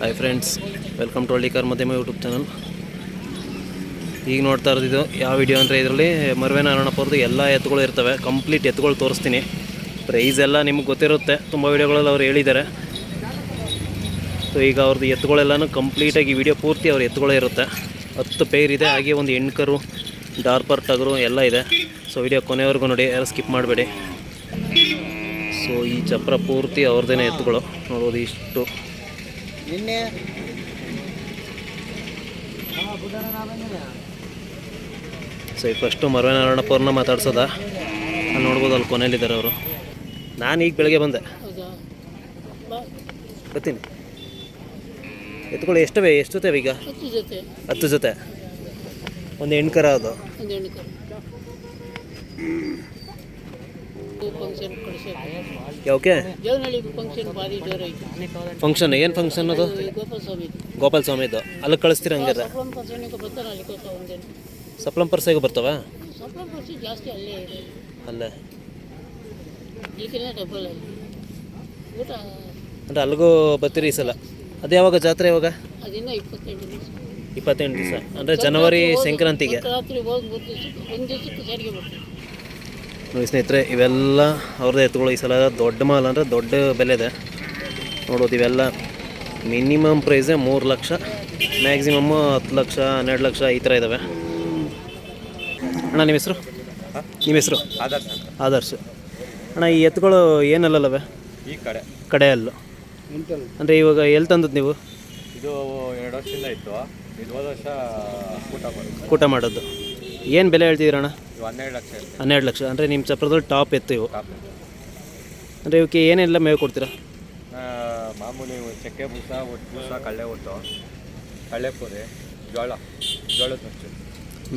Hi friends welcome to Hallikar Madhyama YouTube channel ಈಗ ನೋಡ್ತಾ ಇರೋದಿದು, ಯಾವ ವಿಡಿಯೋ ಅಂದರೆ ಇದರಲ್ಲಿ ಮರ್ವೆ ನಾರಾಯಣಪ್ಪವ್ರದ್ದು ಎಲ್ಲ ಎತ್ತುಗಳು ಇರ್ತವೆ. ಕಂಪ್ಲೀಟ್ ಎತ್ತುಗಳು ತೋರಿಸ್ತೀನಿ. ಪ್ರೈಸ್ ಎಲ್ಲ ನಿಮ್ಗೆ ಗೊತ್ತಿರುತ್ತೆ. ತುಂಬ ವಿಡಿಯೋಗಳಲ್ಲಿ ಅವ್ರು ಹೇಳಿದ್ದಾರೆ. ಸೊ ಈಗ ಅವ್ರದ್ದು ಎತ್ತುಗಳೆಲ್ಲನೂ ಕಂಪ್ಲೀಟಾಗಿ ವಿಡಿಯೋ ಪೂರ್ತಿ ಅವ್ರ ಎತ್ತುಗಳೇ ಇರುತ್ತೆ. ಹತ್ತು ಪೇರ್ ಇದೆ, ಹಾಗೆ ಒಂದು ಎಣ್ಕರು ಡಾರ್ಪರ್ ಟಗರು ಎಲ್ಲ ಇದೆ. ಸೊ ವಿಡಿಯೋ ಕೊನೆವರೆಗೂ ನೋಡಿ, ಯಾರು ಸ್ಕಿಪ್ ಮಾಡಬೇಡಿ. ಸೊ ಈ ಚಪ್ರ ಪೂರ್ತಿ ಅವ್ರದ್ದೇ ಎತ್ತುಗಳು. ನೋಡ್ಬೋದು ಇಷ್ಟು. ನಿನ್ನೆ ಸೊ ಈಗ ಫಸ್ಟು ಮರವೆ ನಾರಾಯಣಪ್ಪವ್ರನ್ನ ಮಾತಾಡ್ಸೋದ? ಅಲ್ಲಿ ನೋಡ್ಬೋದು ಅಲ್ಲಿ ಕೊನೆಯಲ್ಲಿದ್ದಾರೆ ಅವರು. ನಾನು ಈಗ ಬೆಳಗ್ಗೆ ಬಂದೆ. ಬರ್ತೀನಿ. ಎತ್ಕೊಳ್ಳಿ ಎಷ್ಟವೆ ಎಷ್ಟು ಜೊತೆ ಈಗ? ಹತ್ತು ಜೊತೆ. ಒಂದು ಹೆಣ್ಕರ ಅದು. ಫಂಕ್ಷನ್ ದೇವನಹಳ್ಳಿ ಫಂಕ್ಷನ್ ಭಾರಿ ಏನು ಫಂಕ್ಷನ್ ಅದು? ಗೋಪಾಲ ಸ್ವಾಮಿ ಗೋಪಾಲ ಸ್ವಾಮಿದು ಅಲ್ಲಿ ಕಳಿಸ್ತೀರ ಹಂಗಾರೆ? ಸಪ್ಲಂ ಪರ್ಸೆಗೆ ಬರ್ತವ? ಸಪ್ಲಂ ಪರ್ಸಿ ಜಾಸ್ತಿ ಅಲ್ಲೇ ಇದೆ. ಅಲ್ಲೇ? ಈಗಿನ ಡಬಲ್ ಅಲ್ಲಿ. ಊಟ ಅಂದರೆ ಅಲ್ಲಿಗೂ ಬರ್ತೀರಿ ಈ ಸಲ? ಅದು ಯಾವಾಗ? ಜಾತ್ರೆ ಯಾವಾಗ? ಅದಿನ್ನ ಇಪ್ಪತ್ತೆಂಟು ದಿವಸ. ಇಪ್ಪತ್ತೆಂಟು ದಿವಸ. ಅಂದರೆ ಜನವರಿ ಸಂಕ್ರಾಂತಿಗೆ? ರಾತ್ರಿ ಹೋಗಿ ಒಂದು ದಿವಸಕ್ಕೆ ಸಾರಿಗೆ ಬರ್ತೀವಿ. ನೋಡಿ ಸ್ನೇಹಿತರೆ ಇವೆಲ್ಲ ಅವ್ರದ್ದು ಎತ್ತುಗಳು. ಈ ಸಲ ದೊಡ್ಡ ಮಾಲ್ ಅಂದರೆ ದೊಡ್ಡ ಬೆಲೆ ಇದೆ. ನೋಡೋದು ಇವೆಲ್ಲ ಮಿನಿಮಮ್ ಪ್ರೈಸೇ ಮೂರು ಲಕ್ಷ ಮ್ಯಾಕ್ಸಿಮಮ್ಮು ಹತ್ತು ಲಕ್ಷ ಹನ್ನೆರಡು ಲಕ್ಷ ಈ ಥರ ಇದ್ದಾವೆ ಅಣ್ಣ ನಿಮ್ಮ ಹೆಸರು? ನಿಮ್ಮ ಹೆಸರು? ಆದರ್ಶ ಆದರ್ಶ. ಅಣ್ಣ ಈ ಎತ್ತುಗಳು ಏನಲ್ಲವೆ ಈ ಕಡೆ. ಕಡೆ ಅಲ್ಲು ಅಂದರೆ ಇವಾಗ ಎಲ್ಲಿ ತಂದದ್ದು ನೀವು? ಇದು ಎರಡು ವರ್ಷದಿಂದ ಇತ್ತು. ಇದು ಹೋದ ವರ್ಷ ಊಟ ಮಾಡೋದು. ಕೂಟ ಮಾಡೋದು. ಏನು ಬೆಲೆ ಹೇಳ್ತಿದ್ದೀರಣ್ಣ? ಹನ್ನೆರಡು ಲಕ್ಷ ಇರುತ್ತೆ ಹನ್ನೆರಡು ಲಕ್ಷ. ಅಂದರೆ ನಿಮ್ಮ ಚಪ್ರದಲ್ಲಿ ಟಾಪ್ ಎತ್ತು ಇವು. ಟಾಪ್ ಅಂದರೆ ಇವಕ್ಕೆ ಏನೆಲ್ಲ ಮೇವು ಕೊಡ್ತೀರಾ? ಮಾಮೂಲಿ ಚಕ್ಕೆ ಬೂಸ ಒಟ್ಟು ಬೂಸ ಕಳ್ಳೆ ಒಟ್ಟು ಕಳ್ಳೆ ಪೂರೆ ಜೋಳ ಜೋಳದ ನುಚ್ಚು.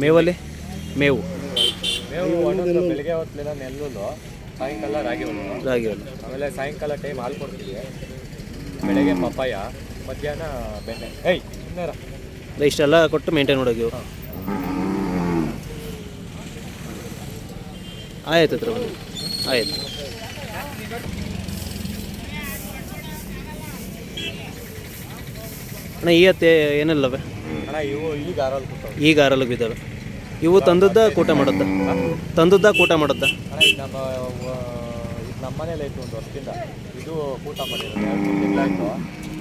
ಮೇವಲ್ಲಿ? ಮೇವು. ಮೇವು ಒಂದೊಂದು ಬೆಳಿಗ್ಗೆ ಹೊತ್ತಿಲ್ಲ ನೆಲ್ಲುಲ್ಲು ಸಾಯಂಕಾಲ ರಾಗಿ ಹುಲ್ಲು. ರಾಗಿ ಹುಲ್ಲು. ಆಮೇಲೆ ಸಾಯಂಕಾಲ ಟೈಮ್ ಹಾಲು ಕೊಡ್ತೀವಿ. ಬೆಳಗ್ಗೆ ಪಪ್ಪಾಯ ಮಧ್ಯಾಹ್ನ ಬೆಣ್ಣೆ. ಏಯ್ ಇನ್ನೇರ ಇಷ್ಟೆಲ್ಲ ಕೊಟ್ಟು ಮೇಂಟೈನ್ ಮಾಡೋಗಿ ಆಯ್ತು ಹತ್ರ ಬನ್ನಿ. ಆಯ್ತು. ಅಣ್ಣ ಈ ಅತ್ತೆ ಏನಿಲ್ಲವೆ? ಈಗ ಆರಲ್ಲಿಗೆ ಬಿದ್ದಾವೆ. ಇವು ತಂದದ್ದ ಕೂಟ ಮಾಡುತ್ತೆ? ತಂದದ್ದ ಕೂಟ ಮಾಡುತ್ತೆ? ಮನೇಲಿ ಇತ್ತು ಒಂದು ವರ್ಷದಿಂದ. ಇದು ಊಟ ಮಾಡಿರೋದು. ಎರಡು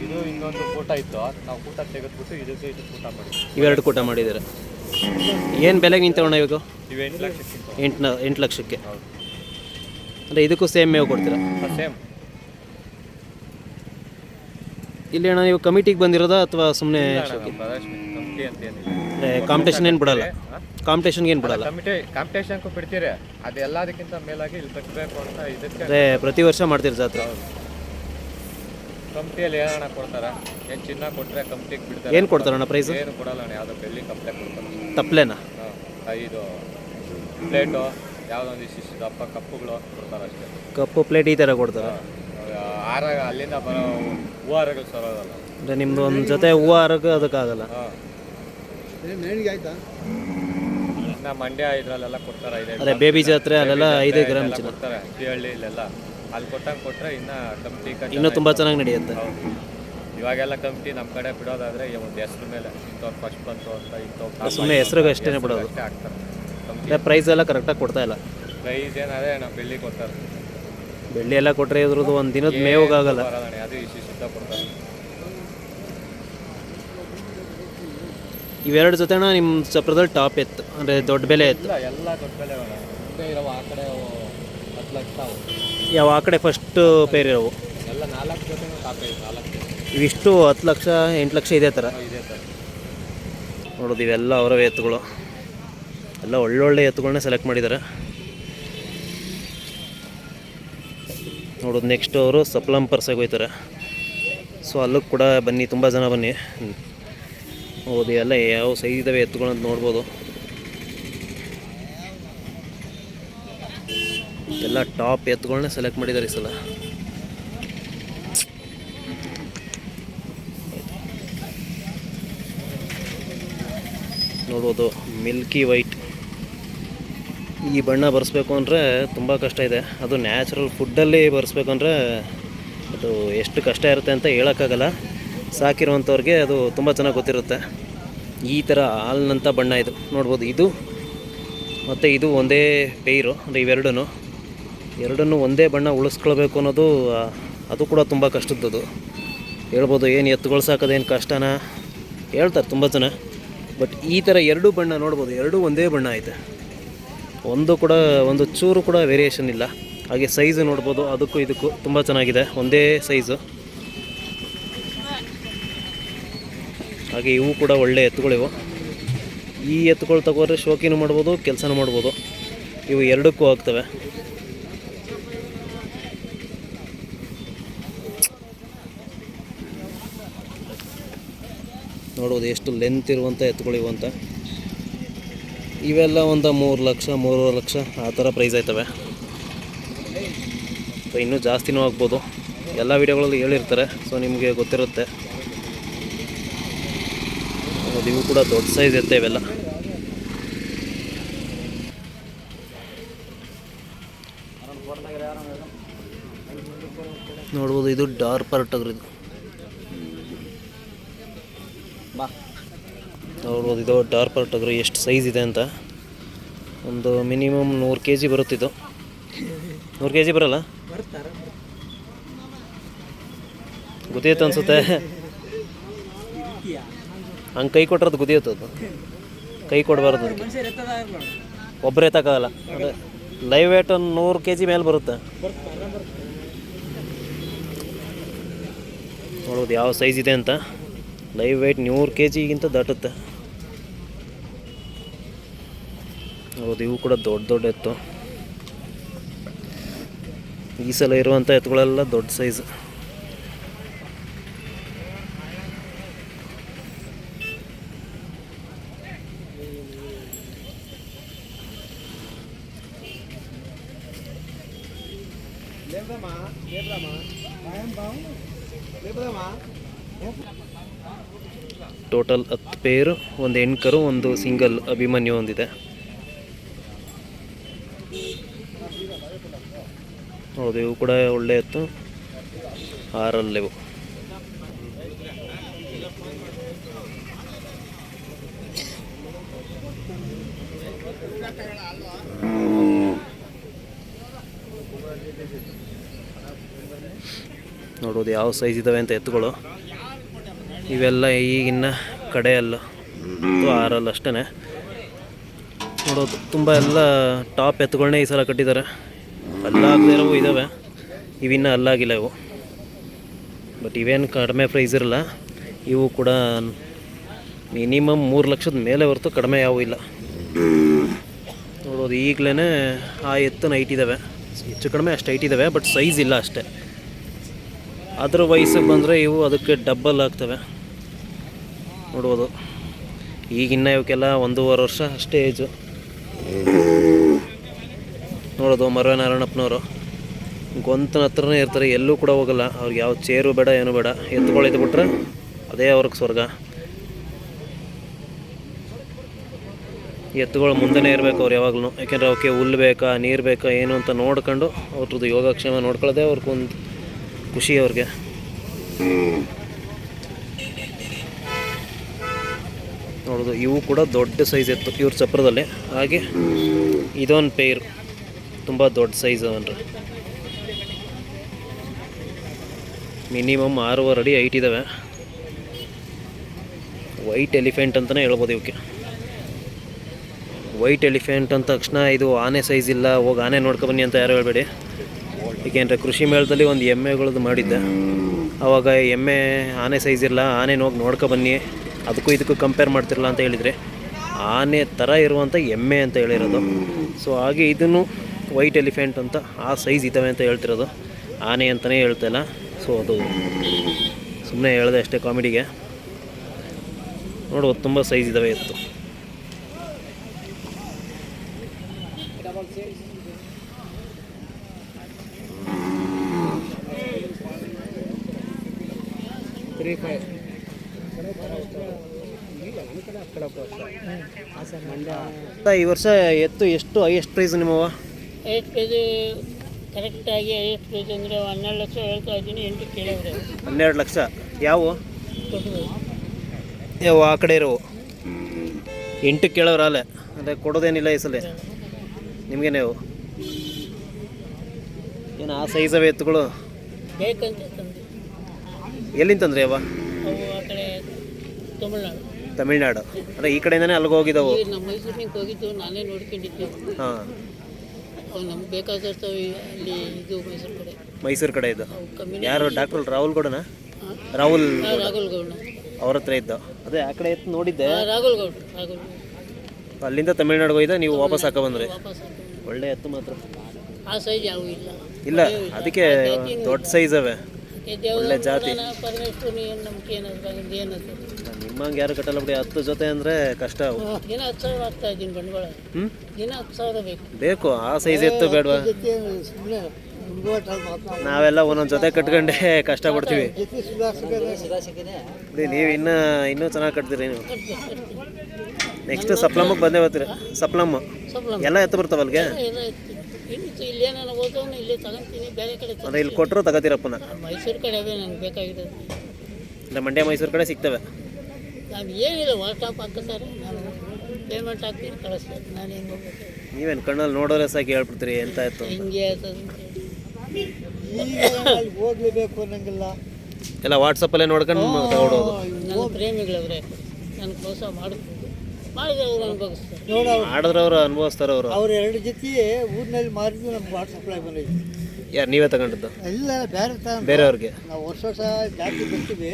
ಇದು ಇನ್ನೊಂದು ಊಟ ಇತ್ತು. ನಾವು ಊಟ ತೆಗೆದ್ಬಿಟ್ಟು ಇದಕ್ಕೆ ಇದು ಊಟ ಮಾಡಿದ್ವಿ. ಇವೆರಡು ಕೂಟ ಮಾಡಿದ್ದಾರೆ? ಏನು ಬೆಲೆಗೆ ನಿಂತವಣ್ಣ ಇವಾಗ? ಇವು ಎಂಟು ಎಂಟು ಲಕ್ಷಕ್ಕೆ. ಅಂದ್ರೆ ಇದಕ್ಕೂ ಸೇಮ್ ಮೇವು ಕೊಡ್ತೀರಾ? ಸೇಮ್. ಇಲ್ಲಿ ಅಣ್ಣ ನೀವು ಕಮಿಟಿಗೆ ಬಂದಿರೋದಾ ಅಥವಾ ಸುಮ್ಮನೆ ಕಾಂಪಿಟೇಷನ್ ಏನು ಬಿಡಲ್ಲ? ಕಾಂಪಿಟೇಷನ್ಗೆ ಏನು ಬಿಡಲ್ಲ? ಕಾಂಪಿಟೇಷನ್ಗೂ ಬಿಡ್ತೀರಿ. ಅದೆಲ್ಲದಕ್ಕಿಂತ ಮೇಲಾಗಿ ಇಲ್ಲಿ ಕಟ್ಟಬೇಕು ಅಂತ ಇದಕ್ಕೆ ಪ್ರತಿ ವರ್ಷ ಮಾಡ್ತೀರಿ ಜಾತ್ರೆ? ಕಂಪ್ನಿಯಲ್ಲಿ ಏನಣ್ಣ ಕೊಡ್ತಾರ? ಏನು ಚಿನ್ನ ಕೊಟ್ಟರೆ ಕಂಪ್ನಿಗೆ ಬಿಡ್ತಾರೆ. ಏನು ಕೊಡ್ತಾರಣ್ಣ ಪ್ರೈಸ್ ಏನು ಕೊಡಲ್ಲ ಅಣ್ಣ ಯಾವುದೋ ಬೆಳ್ಳಿ ಕಂಪ್ನಿ ಕೊಡ್ತಾರೆ. ತಪ್ಪಲೇನಾ ಹಾಂ ಇದು ಪ್ಲೇಟು ಯಾವುದೊಂದು ಇಷ್ಟು ದಪ್ಪ ಕಪ್ಪುಗಳು ಕೊಡ್ತಾರೆ ಅಷ್ಟೇ. ಕಪ್ಪು ಪ್ಲೇಟ್ ಈ ಥರ ಕೊಡ್ತಾರೆ? ಆರ ಅಲ್ಲಿಂದ ಬರೋ ಹೂವು ಹಾರಗಳು ಸರೋದಲ್ಲ ಅಂದರೆ ನಿಮ್ಮದು ಒಂದು ಜೊತೆ ಹೂವು ಆರೋಗ್ಯ ಅದಕ್ಕಾಗಲ್ಲ? ಹಾಂ. ಇನ್ನು ಮಂಡ್ಯ ಇದ್ರಲ್ಲೆಲ್ಲ ಕೊಡ್ತಾರೆ ಇದೆ ಅದೇ ಬೇಬಿ ಜಾತ್ರೆ ಅಲ್ಲೆಲ್ಲ ಐದೇ ಗ್ರಾಮ್ ಚಿನ್ನ ಕೊಡ್ತಾರೆ ಹಳ್ಳಿ ಇಲ್ಲೆಲ್ಲ. ಅಲ್ಲಿ ಕೊಟ್ಟಂಗೆ ಕೊಟ್ಟರೆ ಇನ್ನು ಕಂಪ್ನಿ ಇನ್ನೂ ತುಂಬ ಚೆನ್ನಾಗಿ ನಡೆಯುತ್ತೆ. ಇವಾಗೆಲ್ಲ ಕಂಪ್ನಿ ನಮ್ಮ ಕಡೆ ಬಿಡೋದಾದ್ರೆ ಒಂದು ಹೆಸರು ಮೇಲೆ ಇಂಥವ್ರು ಫಸ್ಟ್ ಬಂತು ಅಂತ ಇಂಥವ್ರು ಸುಮ್ಮನೆ ಹೆಸ್ರಿಗೆ ಅಷ್ಟೇ ಬಿಡೋದು ಆಗ್ತಾರೆ ಪ್ರೈಸ್ ಎಲ್ಲ ಕರೆಕ್ಟಾಗಿ ಕೊಡ್ತಾ ಇಲ್ಲ. ಪ್ರೈಸ್ ಏನಾದ್ರೆ ನಾವು ಬೆಳ್ಳಿ ಕೊಡ್ತಾರೆ. ಬೆಳ್ಳಿ ಎಲ್ಲ ಕೊಟ್ಟರೆ ಇದ್ರದ್ದು ಒಂದು ದಿನದ ಮೇವಾಗಲ್ಲ ಬರೋದಣ್ಣ ಅದು ಇಷ್ಟು ಶುದ್ಧ ಕೊಡ್ತಾರೆ. ಇವೆರಡು ಜೊತೆನ ನಿಮ್ಮ ಚಪ್ರದಲ್ಲಿ ಟಾಪ್ ಇತ್ತು ಅಂದರೆ ದೊಡ್ಡ ಬೆಲೆ ಇತ್ತು ಇಲ್ಲ ಎಲ್ಲ ದೊಡ್ಡ ಬೆಲೆ ಅಣ್ಣ. ಮುಂದೆ ಇರೋ ಆ ಕಡೆ ಹತ್ತು ಲಕ್ಷ ಅವು. ಯಾವ ಆ ಕಡೆ ಫಸ್ಟ್ ಪೇರ್ ಇರೋವು? ಎಲ್ಲ ನಾಲ್ಕು ಜೊತೆ ಟಾಪ್ ಐದು ನಾಲ್ಕು ಇವಿಷ್ಟು ಹತ್ತು ಲಕ್ಷ ಎಂಟು ಲಕ್ಷ ಇದೇ ಥರ. ಇದೇ ಥರ. ನೋಡೋದು ಇವೆಲ್ಲ ಅವರವೇ ಎತ್ತುಗಳು. ಎಲ್ಲ ಒಳ್ಳೊಳ್ಳೆ ಎತ್ತುಗಳನ್ನ ಸೆಲೆಕ್ಟ್ ಮಾಡಿದ್ದಾರೆ ನೋಡೋದು ನೆಕ್ಸ್ಟ್ ಅವರು ಸಪ್ಲಂ ಪರ್ಸಾಗಿ ಹೋಯ್ತಾರೆ. ಸೊ ಅಲ್ಲೂ ಕೂಡ ಬನ್ನಿ ತುಂಬ ಜನ ಬನ್ನಿ. ಹೌದು, ಎಲ್ಲ ಯಾವ ಸೈಜ್ ಇದ್ದಾವೆ ಎತ್ತುಗಳು ಅಂತ ನೋಡ್ಬೋದು. ಎಲ್ಲ ಟಾಪ್ ಎತ್ತುಗಳನ್ನೇ ಸೆಲೆಕ್ಟ್ ಮಾಡಿದ್ದಾರೆ ಈ ಸಲ. ನೋಡ್ಬೋದು ಮಿಲ್ಕಿ ವೈಟ್ ಈ ಬಣ್ಣ ಬರೆಸ್ಬೇಕು ಅಂದರೆ ತುಂಬ ಕಷ್ಟ ಇದೆ. ಅದು ನ್ಯಾಚುರಲ್ ಫುಡ್ಡಲ್ಲಿ ಬರೆಸ್ಬೇಕು ಅಂದರೆ ಅದು ಎಷ್ಟು ಕಷ್ಟ ಇರುತ್ತೆ ಅಂತ ಹೇಳೋಕ್ಕಾಗಲ್ಲ. ಸಾಕಿರುವಂಥವ್ರಿಗೆ ಅದು ತುಂಬ ಚೆನ್ನಾಗಿ ಗೊತ್ತಿರುತ್ತೆ. ಈ ಥರ ಹಾಲಿನಂಥ ಬಣ್ಣ ಇದು. ನೋಡ್ಬೋದು, ಇದು ಮತ್ತು ಇದು ಒಂದೇ ಪೇರು, ಅಂದರೆ ಇವೆರಡೂ ಎರಡನ್ನೂ ಒಂದೇ ಬಣ್ಣ ಉಳಿಸ್ಕೊಳ್ಬೇಕು ಅನ್ನೋದು ಅದು ಕೂಡ ತುಂಬ ಕಷ್ಟದ್ದು ಹೇಳ್ಬೋದು, ಏನು ಎತ್ತುಗಳು ಸಾಕೋದೇನು ಕಷ್ಟನ? ಹೇಳ್ತಾರೆ ತುಂಬ ಜನ. ಬಟ್ ಈ ಥರ ಎರಡೂ ಬಣ್ಣ ನೋಡ್ಬೋದು, ಎರಡೂ ಒಂದೇ ಬಣ್ಣ ಐತೆ. ಒಂದು ಕೂಡ, ಒಂದು ಚೂರು ಕೂಡ ವೇರಿಯೇಷನ್ ಇಲ್ಲ. ಹಾಗೆ ಸೈಜು ನೋಡ್ಬೋದು, ಅದಕ್ಕೂ ಇದಕ್ಕೂ ತುಂಬ ಚೆನ್ನಾಗಿದೆ, ಒಂದೇ ಸೈಜು ಹಾಗೆ ಇವು ಕೂಡ ಒಳ್ಳೆ ಎತ್ತುಗಳಿವು. ಈ ಎತ್ತುಗಳು ತಗೋರೆ ಶೋಕಿನೂ ಮಾಡ್ಬೋದು, ಕೆಲಸನೂ ಮಾಡ್ಬೋದು. ಇವು ಎರಡಕ್ಕೂ ಆಗ್ತವೆ. ನೋಡ್ಬೋದು ಎಷ್ಟು ಲೆಂತ್ ಇರುವಂಥ ಎತ್ತುಗಳಿವು ಅಂತ. ಇವೆಲ್ಲ ಒಂದು ಮೂರು ಲಕ್ಷ, ಮೂರುವರೆ ಲಕ್ಷ ಆ ಥರ ಪ್ರೈಸ್ ಆಯ್ತವೆ. ಸೊ ಇನ್ನೂ ಜಾಸ್ತಿನೂ ಆಗ್ಬೋದು. ಎಲ್ಲ ವೀಡಿಯೋಗಳಲ್ಲಿ ಹೇಳಿರ್ತಾರೆ ಸೊ ನಿಮಗೆ ಗೊತ್ತಿರುತ್ತೆ. ಇವು ಕೂಡ ದೊಡ್ಡ ಸೈಜ್ ಇರುತ್ತೆ ಇವೆಲ್ಲ. ನೋಡ್ಬೋದು ಇದು ಡಾರ್ಪರ್ ಟಗರ್ ಇದು. ನೋಡ್ಬೋದು ಇದು ಡಾರ್ಪರ್ ಟಗ್ರಿ ಎಷ್ಟು ಸೈಜ್ ಇದೆ ಅಂತ. ಒಂದು ಮಿನಿಮಮ್ ನೂರು ಕೆ ಜಿ ಬರುತ್ತಿದ್ದು ನೂರು ಕೆ ಜಿ ಬರಲ್ಲ ಗೊತ್ತಿತ್ತು ಅನ್ಸುತ್ತೆ. ಹಂಗೆ ಕೈ ಕೊಟ್ಟರೆ ಅದು ಕುದಿಯುತ್ತದು ಕೈ ಕೊಡಬಾರ್ದು ಒಬ್ಬರೇ ತಗೋಲ್ಲ ಅದೇ ಲೈವ್ ವೇಟ್ ಒಂದು ನೂರು ಕೆ ಜಿ ಮೇಲೆ ಬರುತ್ತೆ. ನೋಡೋದು ಯಾವ ಸೈಜ್ ಇದೆ ಅಂತ. ಲೈವ್ ವೇಟ್ ನೂರು ಕೆ ಜಿಗಿಂತ ದಾಟುತ್ತೆ ಹೌದು ಇವು ಕೂಡ ದೊಡ್ಡ ದೊಡ್ಡ ಎತ್ತು. ಈ ಸಲ ಇರುವಂಥ ಎತ್ತುಗಳೆಲ್ಲ ದೊಡ್ಡ ಸೈಜ್. ಟೋಟಲ್ ಹತ್ತು ಪೇರು ಒಂದು ಹೆಣ್ಕರು ಒಂದು ಸಿಂಗಲ್ ಅಭಿಮನ್ಯು ಒಂದಿದೆ. ಹೌದು, ಇವು ಕೂಡ ಒಳ್ಳೆ ಇತ್ತು ಆರಲ್ಲಿವು ನೋಡೋದು ಯಾವ ಸೈಜ್ ಇದಾವೆ ಅಂತ ಎತ್ತುಗಳು. ಇವೆಲ್ಲ ಈಗಿನ್ನ ಕಡೆಯಲ್ಲ. ಆರಲ್ಲ ಅಷ್ಟೇ ನೋಡೋದು ತುಂಬ ಎಲ್ಲ ಟಾಪ್ ಎತ್ತುಗಳನ್ನೇ ಈ ಸಲ ಕಟ್ಟಿದ್ದಾರೆ. ಅಲ್ಲಾಗದೇ ಇರೋವು ಇದ್ದಾವೆ ಇವಿನ್ನ ಅಲ್ಲಾಗಿಲ್ಲ ಇವು. ಬಟ್ ಇವೇನು ಕಡಿಮೆ ಪ್ರೈಸ್ ಇರಲ್ಲ. ಇವು ಕೂಡ ಮಿನಿಮಮ್ ಮೂರು ಲಕ್ಷದ ಮೇಲೆ ಹೊರತು ಕಡಿಮೆ ಯಾವೂ ಇಲ್ಲ. ನೋಡೋದು ಈಗಲೇ ಆ ಎತ್ತನ ನೈಟ್ ಇದ್ದಾವೆ ಹೆಚ್ಚು ಕಡಿಮೆ ಅಷ್ಟು ಹೈಟ್ ಇದ್ದಾವೆ ಬಟ್ ಸೈಜ್ ಇಲ್ಲ ಅಷ್ಟೇ. ಅದ್ರ ವಯಸ್ಸಿಗೆ ಬಂದರೆ ಇವು ಅದಕ್ಕೆ ಡಬ್ಬಲ್ ಆಗ್ತವೆ. ನೋಡ್ಬೋದು. ಈಗಿನ್ನ ಇವಕ್ಕೆಲ್ಲ ಒಂದೂವರೆ ವರ್ಷ ಅಷ್ಟೇ ಏಜು ನೋಡೋದು ಮರವೆ ನಾರಾಯಣಪ್ಪನವರು ಗೊಂತನ ಹತ್ರನೇ ಇರ್ತಾರೆ, ಎಲ್ಲೂ ಕೂಡ ಹೋಗಲ್ಲ. ಅವ್ರಿಗೆ ಯಾವ ಚೇರು ಬೇಡ, ಏನು ಬೇಡ. ಎತ್ಕೊಳ್ಳಿದ್ದು ಬಿಟ್ರೆ ಅದೇ ಅವ್ರಿಗೆ ಸ್ವರ್ಗ. ಎತ್ತುಗಳು ಮುಂದೆನೇ ಇರಬೇಕು ಅವ್ರು ಯಾವಾಗಲೂ. ಯಾಕೆಂದರೆ ಅವಕ್ಕೆ ಹುಲ್ಲು ಬೇಕಾ, ನೀರು ಬೇಕಾ, ಏನು ಅಂತ ನೋಡ್ಕೊಂಡು ಅವ್ರದ್ದು ಯೋಗಕ್ಷೇಮ ನೋಡ್ಕೊಳ್ಳೋದೇ ಅವ್ರಿಗೊಂದು ಖುಷಿ ಅವ್ರಿಗೆ. ನೋಡೋದು, ಇವು ಕೂಡ ದೊಡ್ಡ ಸೈಜ್ ಇತ್ತು ಇವ್ರ ಚಪ್ರದಲ್ಲಿ. ಹಾಗೆ ಇದೊಂದು ಪೇರ್ ತುಂಬ ದೊಡ್ಡ ಸೈಜ್ ಅವನ್ರ. ಮಿನಿಮಮ್ ಆರೂವರೆ ಅಡಿ ಐಟ್ ಇದ್ದಾವೆ ವೈಟ್ ಎಲಿಫೆಂಟ್ ಅಂತಲೇ ಹೇಳ್ಬೋದು ಇವಕ್ಕೆ ವೈಟ್ ಎಲಿಫೆಂಟ್ ಅಂದ ತಕ್ಷಣ ಇದು ಆನೆ ಸೈಜ್ ಇಲ್ಲ, ಹೋಗಿ ಆನೆ ನೋಡ್ಕೊಬನ್ನಿ ಅಂತ ಯಾರು ಹೇಳ್ಬೇಡಿ. ಏಕೆಂದರೆ ಕೃಷಿ ಮೇಳದಲ್ಲಿ ಒಂದು ಎಮ್ಮೆಗಳದ್ದು ಮಾಡಿದ್ದೆ. ಆವಾಗ ಎಮ್ಮೆ ಆನೆ ಸೈಜ್ ಇರಲ್ಲ ಆನೆ ಹೋಗಿ ನೋಡ್ಕೊಬನ್ನಿ ಅದಕ್ಕೂ ಇದಕ್ಕೂ ಕಂಪೇರ್ ಮಾಡ್ತಿರಲ್ಲ ಅಂತ ಹೇಳಿದರೆ, ಆನೆ ಥರ ಇರುವಂಥ ಎಮ್ಮೆ ಅಂತ ಹೇಳಿರೋದು. ಸೊ ಹಾಗೆ ಇದನ್ನು ವೈಟ್ ಎಲಿಫೆಂಟ್ ಅಂತ ಆ ಸೈಜ್ ಇದ್ದಾವೆ ಅಂತ ಹೇಳ್ತಿರೋದು. ಆನೆ ಅಂತಲೇ ಹೇಳ್ತಾಯಿಲ್ಲ ಸೊ ಅದು ಸುಮ್ಮನೆ ಹೇಳಿದೆ ಅಷ್ಟೇ ಕಾಮಿಡಿಗೆ. ನೋಡುವ, ತುಂಬ ಸೈಜ್ ಇದ್ದಾವೆ ಎತ್ತು ಈ ವರ್ಷ ಎತ್ತು ಎಷ್ಟು ಹೈಯೆಸ್ಟ್ ಪ್ರೈಸ್ ನಿಮ್ಮವ ಐವತ್ತು ಕೆ ಜಿ ಕರೆಕ್ಟಾಗಿ ಹೈಯೆಸ್ಟ್ ಕೆ ಜಿ ಅಂದರೆ ಹನ್ನೆರಡು ಲಕ್ಷ ಹೇಳ್ತಾ ಇದ್ದೀನಿ ಎಂಟು ಕೇಳಿದ್ರೆ. ಹನ್ನೆರಡು ಲಕ್ಷ. ಯಾವ? ಯಾವ ಆ ಕಡೆ ಇರೋ ಎಂಟು ಕೇಳೋರು ಅಲ್ಲೇ. ಅಂದರೆ ಕೊಡೋದೇನಿಲ್ಲ ಈ ಸಲ. ನಿಮಗೆ ನೀವು ಏನು ಆ ಸೈಜ್ ಅವೆ ಎತ್ತುಗಳು? ಬೇಕಂತ ಎಲ್ಲಿಂದ ತಂದ್ರಿ ಅವ? ಅವು ಆ ಕಡೆ ತಮಿಳ್ನಾಡು. ತಮಿಳ್ನಾಡು. ಅಂದರೆ ಈ ಕಡೆಯಿಂದನೇ ಅಲ್ಲಿಗೆ ಹೋಗಿದ್ದವು? ಈಗ ನಮ್ಮ ಮೈಸೂರಿನಿಗೆ ಹೋಗಿದ್ದು ನಾನೇ ನೋಡ್ಕೊಂಡಿದ್ದೆ. ಹಾಂ. ಅವು ನಮ್ಗೆ ಬೇಕಾದಷ್ಟು ಅಲ್ಲಿ ಇದು ಮೈಸೂರು ಕಡೆ. ಮೈಸೂರು ಕಡೆ ಇದ್ದು ಅವು ಕಮ್ಮಿ ಯಾರು? ಡಾಕ್ಟರ್ ರಾಹುಲ್ ಗೌಡನ? ರಾಹುಲ್ ರಾಹುಲ್ ಗೌಡ. ಅವ್ರ ಹತ್ರ ಇದ್ದ. ಅದೇ ಆ ಕಡೆ ಎತ್ತು ನೋಡಿದ್ದೆ. ಗೌಡ ರಾಹುಲ್ ಗೌಡ. ಅಲ್ಲಿಂದ ತಮಿಳ್ನಾಡಿಗೆ ಹೋಯ್ದ ನೀವು ವಾಪಸ್ ಹಾಕ ಬಂದ್ರಿ? ವಾಪಸ್ ಒಳ್ಳೆ ಎತ್ತು ಮಾತ್ರ. ಆ ಸೈಜ್ ಯಾವ ಇಲ್ಲ. ಇಲ್ಲ ಅದಕ್ಕೆ ದೊಡ್ಡ ಸೈಜ್ ಅವೆ. ಒಳ್ಳೆ ಜಾತಿ. ನೋಡೋಣ, ಪರಮೇಶ್ವರನ ಏನು ನಂಬಿಕೆ ಏನಾದ್ರು ಏನದು? ನಿಮ್ಮಂಗೆ ಯಾರು ಕಟ್ಟಲ್ಲ ಬಿಡಿ ಹತ್ತು ಜೊತೆ ಅಂದರೆ ಕಷ್ಟ. ಅವು ದಿನ ಹತ್ತು ಸಾವಿರ ಆಗ್ತಾ ಇದ್ದೀನಿ ಬಂಡವಾಳ. ಹ್ಞೂ ದಿನ ಹತ್ತು ಸಾವಿರ ಬೇಕು. ಬೇಕು ಆ ಸೈಜ್ ಎತ್ತು ಬೇಡವಾ? ಸುಮ್ಮನೆ ನಾವೆಲ್ಲ ಒಂದೊಂದು ಜೊತೆ ಕಟ್ಕೊಂಡೆ ಕಷ್ಟ ಪಡ್ತೀವಿ ನೀವು ಇನ್ನೂ ಇನ್ನೂ ಚೆನ್ನಾಗಿ ಕಟ್ತೀರಿ ನೀವು. ನೆಕ್ಸ್ಟ್ ಸಪ್ಲಮ್ಗೆ ಬಂದೇ ಬರ್ತೀರಿ ಸಪ್ಲಮ್ ಸಪ್ಲಮ್ ಎಲ್ಲ ಎತ್ತು ಬರ್ತಾವ ಇನ್ನು ಇಲ್ಲೇ ಓದೋನು ಇಲ್ಲೇ ತಗೊಂತೀನಿ ಬೇರೆ ಕಡೆ ತ- ಅಂದರೆ ಇಲ್ಲಿ ಕೊಟ್ಟರು ತಗೋತೀರಪ್ಪ ಮೈಸೂರು ಕಡೆ ಅವೇ ನನಗೆ ಬೇಕಾಗಿರೋದು. ಇಲ್ಲ ಮಂಡ್ಯ ಮೈಸೂರು ಕಡೆ ಸಿಗ್ತವೆ. ನಾನು ಏನಿಲ್ಲ ವಾಟ್ಸಾಪ್ ಹಾಕ್ತಾರೆ ನಾನು ಪೇಮೆಂಟ್ ಹಾಕ್ತೀನಿ ಕಳಿಸ್ತೀನಿ. ನಾನು ಹೆಂಗೆ ಹೋಗ್ಬೇಕು? ನೀವೇನು ಕಣ್ಣಲ್ಲಿ ನೋಡೋರೆ ಸಾಕಿ ಹೇಳ್ಬಿಡ್ತೀರಿ ಎಂತ ಆಯ್ತು ಅಂತ. ಹಿಂಗೆ ಅಲ್ಲಿ ಹೋಗ್ಲೇಬೇಕು ಅನ್ನಂಗಿಲ್ಲ. ಎಲ್ಲ ವಾಟ್ಸಪ್ಪಲ್ಲೇ ನೋಡ್ಕೊಂಡು ತಗೊಡೋದು ನನ್ನ ಪ್ರೇಮಿಗಳವ್ರೆ ನಾನು ಕೋಸ ಮಾಡಿದ್ರು ಮಾಡಿದ್ರೆ ಅವ್ರು ಅನುಭವಿಸ್ತಾರೆ? ಅವ್ರು. ಆಡಿದ್ರೆ ಅವರು ಅನುಭವಿಸ್ತಾರೆ ಅವರು. ಅವ್ರ ಎರಡು ಜೊತೆ ಊರಿನಲ್ಲಿ ಮಾರಿದ್ದು ನಮ್ಗೆ ವಾಟ್ಸಪ್ಲಾಗಿ ಬಂದೈತಿ ಯಾರು ನೀವೇ ತಗೊಂಡಿದ್ದು? ಇಲ್ಲ ಬೇರೆ ತ ಬೇರೆಯವ್ರಿಗೆ. ನಾವು ವರ್ಷ ವರ್ಷ ಜಾಸ್ತಿ ಬರ್ತೀವಿ.